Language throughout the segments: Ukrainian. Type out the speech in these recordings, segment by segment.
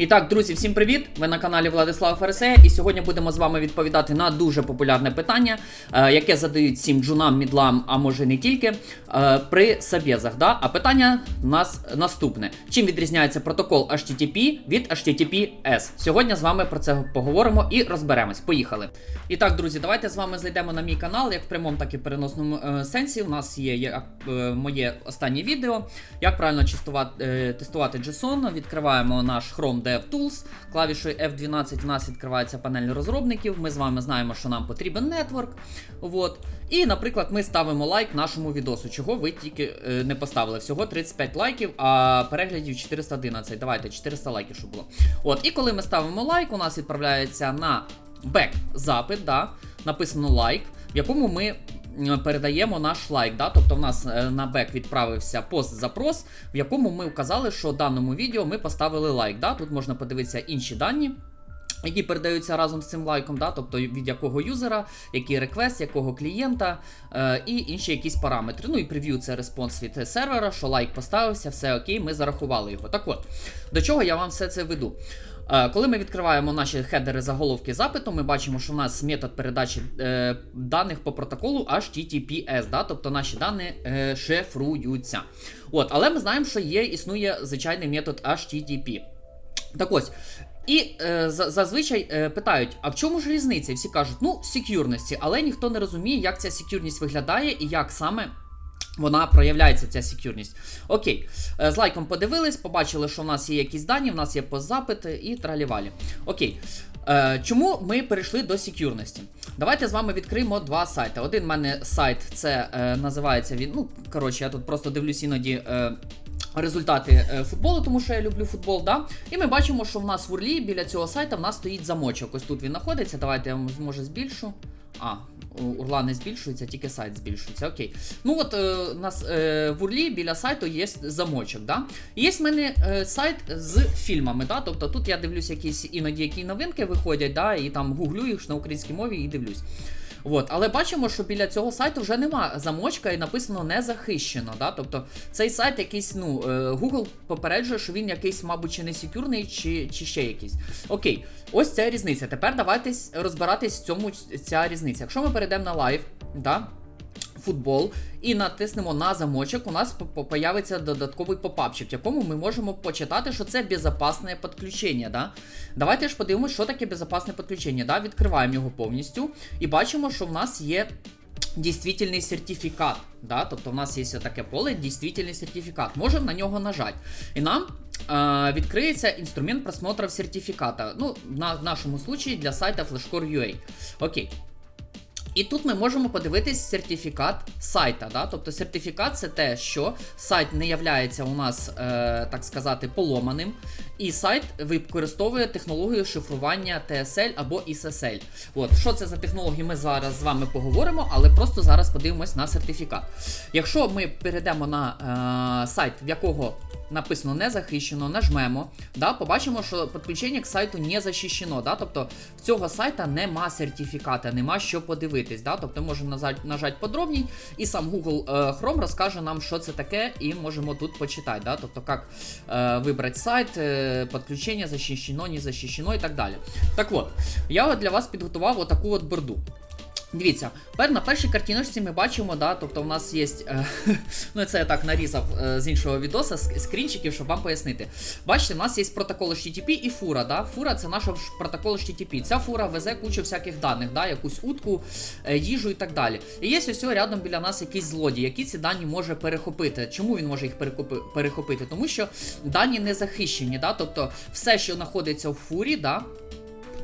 І так, друзі, всім привіт! Ви на каналі Владислав Фересе, і сьогодні будемо з вами відповідати на дуже популярне питання, е, яке задають всім джунам, мідлам, а може не тільки, е, при сабєзах. Да? А питання у нас наступне: чим відрізняється протокол HTTP від HTTPS? Сьогодні з вами про це поговоримо і розберемось. Поїхали. І так, друзі, давайте з вами зайдемо на мій канал, як в прямому, так і в переносному е, сенсі. У нас є, є е, моє останнє відео, як правильно чистувати, е, тестувати JSON. Відкриваємо наш Chrome DevTools. Клавішою F12 у нас відкривається панель розробників. Ми з вами знаємо, що нам потрібен нетворк. От. І, наприклад, ми ставимо лайк нашому відосу, чого ви тільки е, не поставили. Всього 35 лайків, а переглядів 411. Давайте 400 лайків, щоб було. От, і коли ми ставимо лайк, у нас відправляється на бек запит, да, написано лайк, в якому ми передаємо наш лайк. Да? Тобто в нас е, на бек відправився пост-запрос, в якому ми вказали, що даному відео ми поставили лайк. Да? Тут можна подивитися інші дані. Які передаються разом з цим лайком, да? тобто від якого юзера, який реквест, якого клієнта е, і інші якісь параметри. Ну і прев'ю це респонс від сервера, що лайк поставився, все окей, ми зарахували його. Так от, до чого я вам все це веду? Е, Коли ми відкриваємо наші хедери заголовки запиту, ми бачимо, що в нас метод передачі е, даних по протоколу HTTPS, да? тобто наші дані е, шифруються. От, але ми знаємо, що є, існує звичайний метод HTTP. Так ось. І е, зазвичай е, питають: а в чому ж різниця? І всі кажуть, ну, в секюрності, але ніхто не розуміє, як ця секюрність виглядає і як саме вона проявляється, ця секюрність. Окей, е, з лайком подивились, побачили, що в нас є якісь дані, в нас є постзапити і тралівалі. Окей. Е, чому ми перейшли до секюрності? Давайте з вами відкриємо два сайти. Один в мене сайт, це е, називається він. Ну, коротше, я тут просто дивлюсь іноді. Е, Результати футболу, тому що я люблю футбол, да? І ми бачимо, що в нас в урлі біля цього сайта в нас стоїть замочок. Ось тут він знаходиться. Давайте я вам може збільшу. А, урла не збільшується, тільки сайт збільшується. Окей. Ну от е, нас е, в урлі біля сайту є замочок. Да? Є в мене е, сайт з фільмами. Да? Тобто тут я дивлюсь якісь іноді які новинки виходять, да? і там гуглю їх на українській мові і дивлюсь. От, але бачимо, що біля цього сайту вже нема замочка і написано не захищено. Да? Тобто цей сайт якийсь, ну, е, Google попереджує, що він якийсь, мабуть, чи не секюрний, чи, чи ще якийсь. Окей, ось ця різниця. Тепер давайте розбиратись в цьому ця різниця. Якщо ми перейдемо на лайв, да? Футбол і натиснемо на замочок, у нас по- по- появиться додатковий попапчик, в якому ми можемо почитати, що це безпечне підключення. Да? Давайте ж подивимося, що таке безпечне підключення. Да? Відкриваємо його повністю і бачимо, що в нас є дійствительний сертифікат. Да? Тобто в нас є таке поле дійствительний сертифікат. Можемо на нього нажати. І нам е, відкриється інструмент просмотру сертифіката. Ну, на, нашому случаї для сайта Flashcore.ua. Окей. І тут ми можемо подивитись сертифікат сайта. Да? Тобто сертифікат це те, що сайт не являється у нас, е, так сказати, поломаним, і сайт використовує технологію шифрування TSL або SSL. От, що це за технології, ми зараз з вами поговоримо, але просто зараз подивимось на сертифікат. Якщо ми перейдемо на е, сайт, в якого написано не захищено, нажмемо, да, побачимо, що підключення к сайту не захищено. Да, тобто в цього сайта нема сертифіката, нема що подивитись. Да, тобто можемо нажати, подробній, і сам Google е, Chrome розкаже нам, що це таке, і можемо тут почитати. Да, тобто, як е, вибрати сайт, е, підключення захищено, не захищено і так далі. Так от, я от для вас підготував отаку от борду. Дивіться, пер, на першій картиночці ми бачимо, да, тобто в нас є. Е, ну це я так нарізав е, з іншого відоса, скрінчиків, щоб вам пояснити. Бачите, в нас є протокол HTTP і фура. Да? Фура це наш протокол HTTP. Ця фура везе кучу всяких даних, да? якусь утку, е, їжу і так далі. І є ось рядом біля нас якийсь злодій, який ці дані може перехопити. Чому він може їх перехопити? Тому що дані не захищені, да? тобто все, що знаходиться в фурі, да?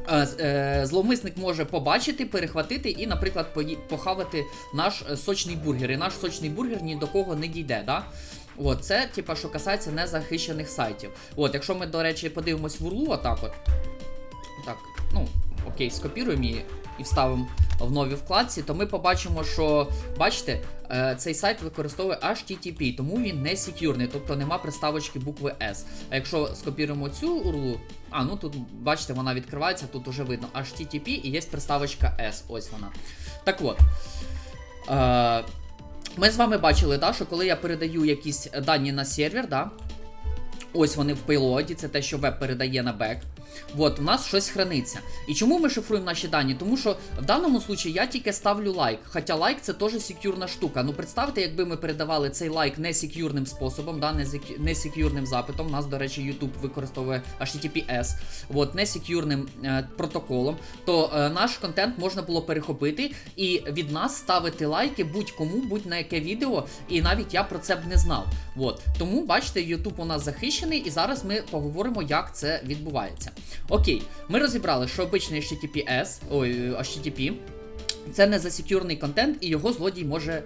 Е, е, Зловмисник може побачити, перехватити і, наприклад, похавати наш е, сочний бургер. І наш сочний бургер ні до кого не дійде. Да? От, це, типа, що касається незахищених сайтів. От, якщо ми, до речі, подивимось в урлу, отак от. Так, ну, окей, скопіруємо її і вставимо в новій вкладці, то ми побачимо, що, бачите, е, цей сайт використовує HTTP, тому він не секюрний, тобто нема приставочки букви S. А якщо скопіруємо цю урлу, а ну тут бачите, вона відкривається, тут уже видно HTTP і є приставочка S. Ось вона. Так от. Е, ми з вами бачили, да, що коли я передаю якісь дані на сервер, да, Ось вони в пейлоді, це те, що веб передає на бек. От, у нас щось храниться. І чому ми шифруємо наші дані? Тому що в даному случаї я тільки ставлю лайк. Хоча лайк це теж секюрна штука. Ну представте, якби ми передавали цей лайк не секюрним способом, да, не, секюрним запитом. У нас, до речі, YouTube використовує HTTPS, от, не секюрним е, протоколом, то е, наш контент можна було перехопити і від нас ставити лайки будь-кому, будь на яке відео, і навіть я про це б не знав. От. Тому, бачите, YouTube у нас захищений, і зараз ми поговоримо, як це відбувається. Окей, ми розібрали, що обичний HTTPS, ой, HTTP, це не засекюрний контент, і його злодій може.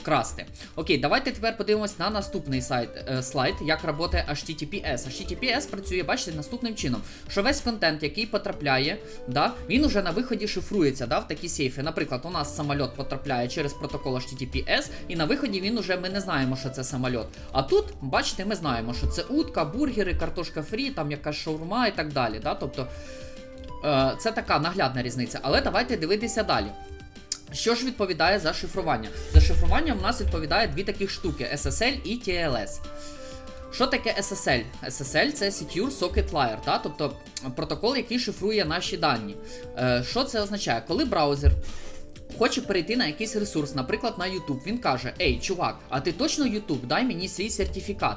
Вкрасти. Окей, давайте тепер подивимось на наступний сайт, е, слайд, як працює HTTPS. HTTPS працює, бачите, наступним чином, що весь контент, який потрапляє, да, він уже на виході шифрується да, в такі сейфи. Наприклад, у нас самоліт потрапляє через протокол HTTPS, і на виході він уже ми не знаємо, що це самоліт. А тут, бачите, ми знаємо, що це утка, бургери, картошка фрі, там якась шаурма і так далі. Да? Тобто е, це така наглядна різниця. Але давайте дивитися далі. Що ж відповідає за шифрування? За шифрування в нас відповідає дві таких штуки: SSL і TLS. Що таке SSL? SSL це Secure Socket Layer, та? тобто протокол, який шифрує наші дані. Е, що це означає? Коли браузер хоче перейти на якийсь ресурс, наприклад, на YouTube, він каже: Ей, чувак, а ти точно YouTube, дай мені свій сертифікат.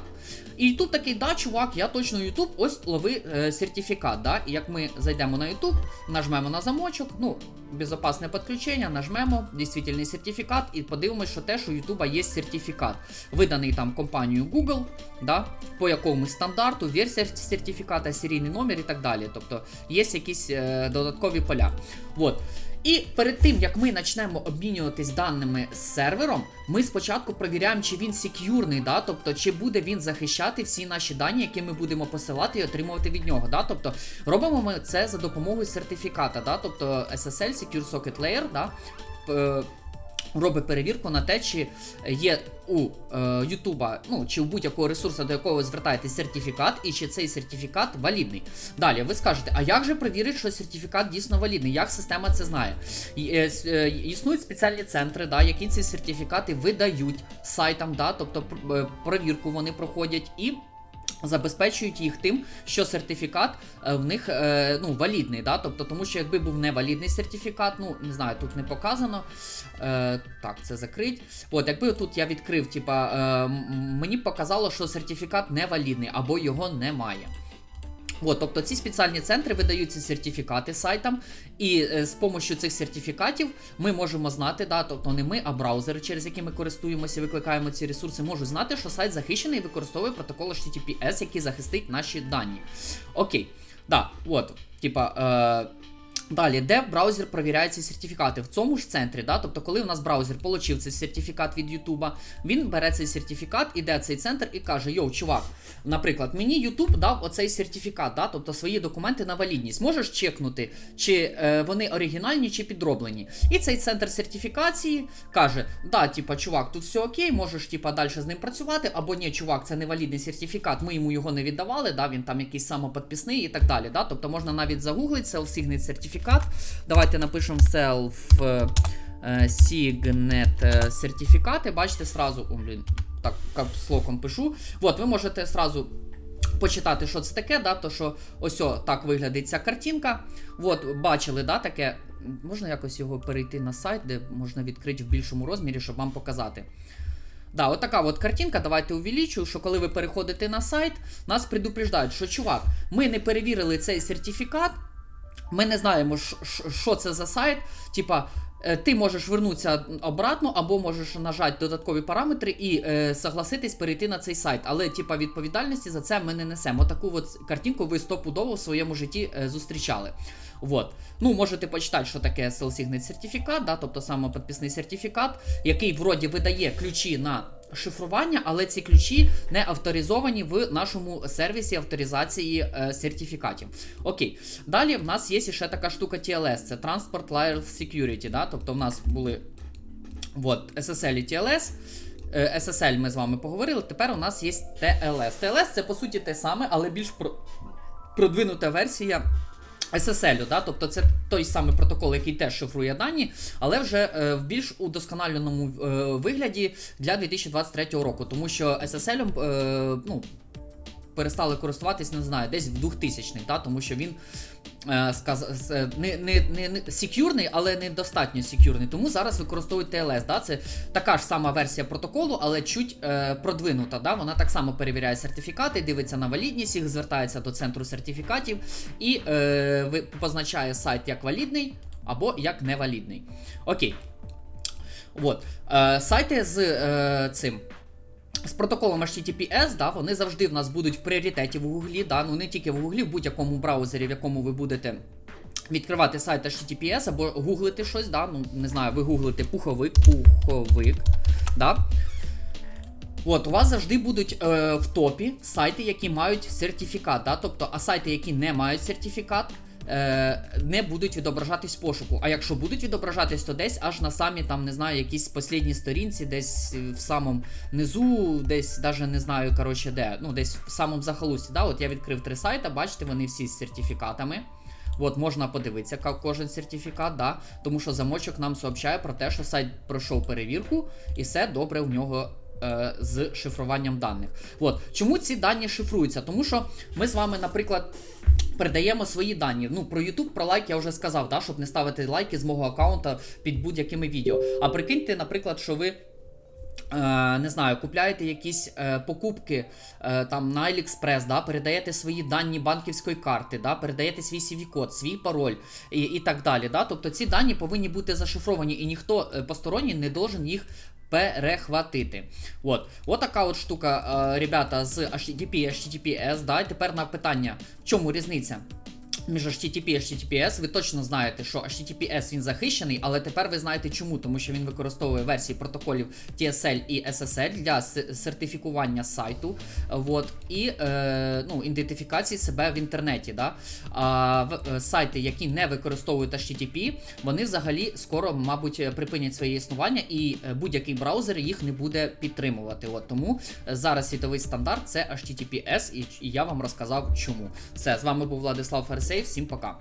І YouTube такий, да, чувак, я точно YouTube, ось лови е, сертифікат. Да? І як ми зайдемо на YouTube, нажмемо на замочок, ну, безопасне підключення, нажмемо дійсний сертифікат і подивимось, що те, що у YouTube є сертифікат, виданий там компанією Google, да, по якомусь стандарту, версія сертифіката, серійний номер і так далі. Тобто є якісь е, додаткові поля. Вот. І перед тим як ми почнемо обмінюватись даними з сервером, ми спочатку перевіряємо, чи він сек'юрний, да? тобто чи буде він захищати всі наші дані, які ми будемо посилати і отримувати від нього. Да? Тобто робимо ми це за допомогою сертифіката, да? тобто SSL Secure Socket Layer, да? Робить перевірку на те, чи є у е, Ютуба, ну чи у будь-якого ресурсу, до якого ви звертаєтесь сертифікат, і чи цей сертифікат валідний. Далі ви скажете, а як же перевірити, що сертифікат дійсно валідний? Як система це знає? І, е, е, існують спеціальні центри, да, які ці сертифікати видають сайтам, да, тобто пр- е, перевірку вони проходять і. Забезпечують їх тим, що сертифікат е, в них е, ну, валідний, да? тобто, тому що якби був невалідний сертифікат, ну не знаю, тут не показано. Е, так, це закрить. От, якби тут я відкрив, типа, мені показало, що сертифікат невалідний або його немає. От, тобто ці спеціальні центри видають ці сертифікати сайтам, і е, з допомогою цих сертифікатів ми можемо знати, да, тобто не ми, а браузери, через які ми користуємося, викликаємо ці ресурси, можуть знати, що сайт захищений і використовує протокол HTTPS, який захистить наші дані. Окей, да, от, типа. Е, Далі, де браузер перевіряє ці сертифікати? В цьому ж центрі, да? тобто, коли у нас браузер отримав цей сертифікат від Ютуба, він бере цей сертифікат, іде цей центр і каже: Йоу, чувак, наприклад, мені Ютуб дав оцей сертифікат, да? тобто свої документи на валідність. Можеш чекнути, чи е, вони оригінальні, чи підроблені. І цей центр сертифікації каже: Да, типа, чувак, тут все окей, можеш типа далі з ним працювати, або ні, чувак, це невалідний сертифікат, ми йому його не віддавали, да? він там якийсь самоподписний і так далі. Да? Тобто можна навіть загуглити self-signet сертифікат. Давайте напишемо self е, signet е, сертифікати. Бачите, сразу, о, блін, так капслоком пишу. От, ви можете сразу почитати, що це таке, да, то що ось о, так виглядить ця картинка. От, бачили, да, таке. Можна якось його перейти на сайт, де можна відкрити в більшому розмірі, щоб вам показати. Да, от така от картинка, давайте увеличу, що коли ви переходите на сайт, нас предупреждають, що чувак, ми не перевірили цей сертифікат, ми не знаємо, що це за сайт. Типа, е, ти можеш вернутися обратно, або можеш нажати додаткові параметри і е, согласитись перейти на цей сайт. Але, типа, відповідальності за це ми не несемо. Таку от картинку ви стопудово в своєму житті е, зустрічали. Вот. Ну, можете почитати, що таке self-signet сертифікат, да, тобто самоподписний сертифікат, який вроді видає ключі на шифрування, але ці ключі не авторизовані в нашому сервісі авторизації е, сертифікатів. Окей. Далі в нас є ще така штука TLS, це Transport Layer Security. Да? Тобто в нас були вот, SSL і TLS. Е, SSL ми з вами поговорили. Тепер у нас є TLS. TLS це по суті те саме, але більш про... продвинута версія. SSL, да? тобто це той самий протокол, який теж шифрує дані, але вже е, в більш удосконаленому е, вигляді для 2023 року, тому що SSL, е, ну, перестали користуватись, не знаю, десь в 2000-х, да, тому що він е, сказ... е, не, не, не, не секюрний, але недостатньо секюрний. Тому зараз використовують TLS. Да? Це така ж сама версія протоколу, але чуть е, продвинута. Да? Вона так само перевіряє сертифікати, дивиться на валідність, їх звертається до центру сертифікатів і е, позначає сайт як валідний або як невалідний. Окей. От. Е, сайти з е, цим. З протоколом HTTPS, да, вони завжди в нас будуть в пріоритеті в Гуглі, да, ну не тільки в Гуглі, в будь-якому браузері, в якому ви будете відкривати сайт HTTPS або гуглити щось, да, ну не знаю, ви гуглите пуховик, пуховик, да. От, у вас завжди будуть е, в топі сайти, які мають сертифікат, да, тобто, а сайти, які не мають сертифікат, не будуть відображатись пошуку. А якщо будуть відображатись, то десь аж на самі там, не знаю, якісь послідній сторінці, десь в самому низу, десь даже не знаю, коротше, де. Ну, десь в самому захолусті. Да? От я відкрив три сайти, бачите, вони всі з сертифікатами. От можна подивитися кожен сертифікат, да? тому що замочок нам сообщає про те, що сайт пройшов перевірку і все добре в нього е, з шифруванням даних. От. Чому ці дані шифруються? Тому що ми з вами, наприклад, передаємо свої дані. Ну, про YouTube, про лайк я вже сказав, да, щоб не ставити лайки з мого аккаунта під будь-якими відео. А прикиньте, наприклад, що ви. Е, не знаю, купляєте якісь е, покупки там на AliExpress, да, передаєте свої дані банківської карти, да, передаєте свій CV-код, свій пароль і, і так далі. Да? Тобто ці дані повинні бути зашифровані, і ніхто посторонній не должен їх перехватити. От. От така от штука, е, ребята, з HTTP і HTTPS. Да? І тепер на питання, в чому різниця? Між HTTP і HTTPS ви точно знаєте, що HTTPS він захищений, але тепер ви знаєте чому, тому що він використовує версії протоколів TSL і SSL для сертифікування сайту, вот, і е, ну, ідентифікації себе в інтернеті. Да? А в, е, сайти, які не використовують HTTP, вони взагалі скоро, мабуть, припинять своє існування, і е, будь-який браузер їх не буде підтримувати. От, тому е, зараз світовий стандарт це HTTPS, і, і я вам розказав чому. Все, з вами був Владислав Фарсей, всім пока.